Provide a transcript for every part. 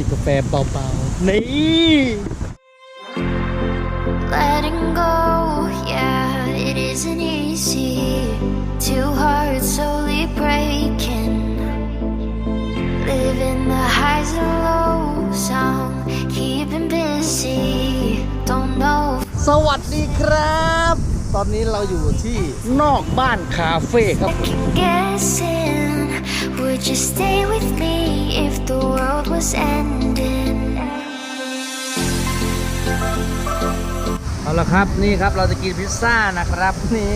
จิบกาแฟเบาๆ นี่ Letting go, yeah, it isn't easy. Two hearts slowly breaking. Living the highs and lows, I'm keeping busy. Don't know สวัสดีครับ ตอนนี้เราอยู่ที่นอกบ้านคาเฟ่ครับ second guessing. Would you stay with me เอาละครับนี่ครับเราจะกินพิซซ่านะครับนี่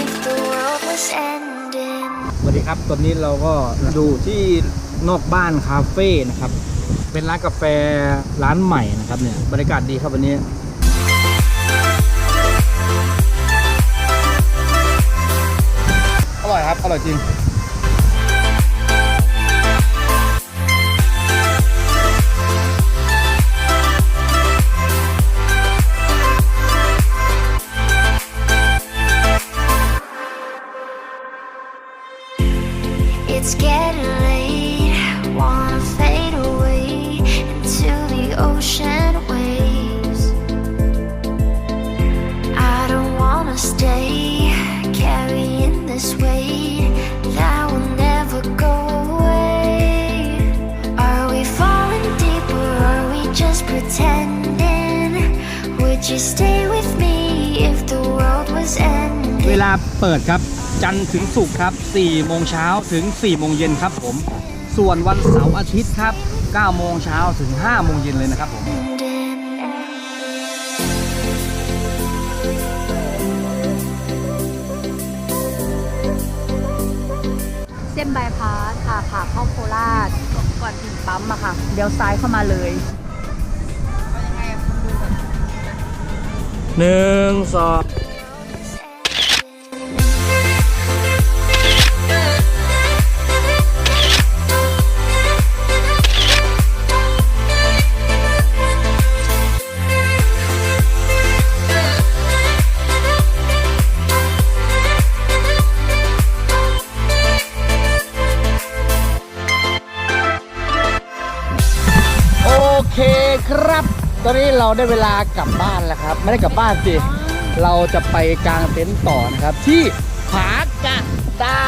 If the world was ending. สวัสดีครับ ตอนนี้เราก็อยู่ที่นอกบ้านคาเฟ่นะครับ เป็นร้านกาแฟร้านใหม่นะครับเนี่ย บรรยากาศดีครับวันนี้ อร่อยครับอร่อยจริง เวลาเปิดครับ จันทร์ถึงศุกร์ครับ4โมงเช้าถึง4โมงเย็นครับผม ส่วนวันเสาร์อาทิตย์ครับ9โมงเช้าถึง5โมงเย็นเลยนะครับผมเส้นบายพาสค่ะขาเข้าโคราชก่อนถึงปั๊มอะค่ะเลี้ยวซ้ายเข้ามาเลยหนึ่งสอง เคครับ ตอนนี้เราได้เวลากลับบ้านแล้วครับ ไม่ได้กลับบ้านสิ เราจะไปกางเต็นท์ต่อนะครับ ที่ผากะดา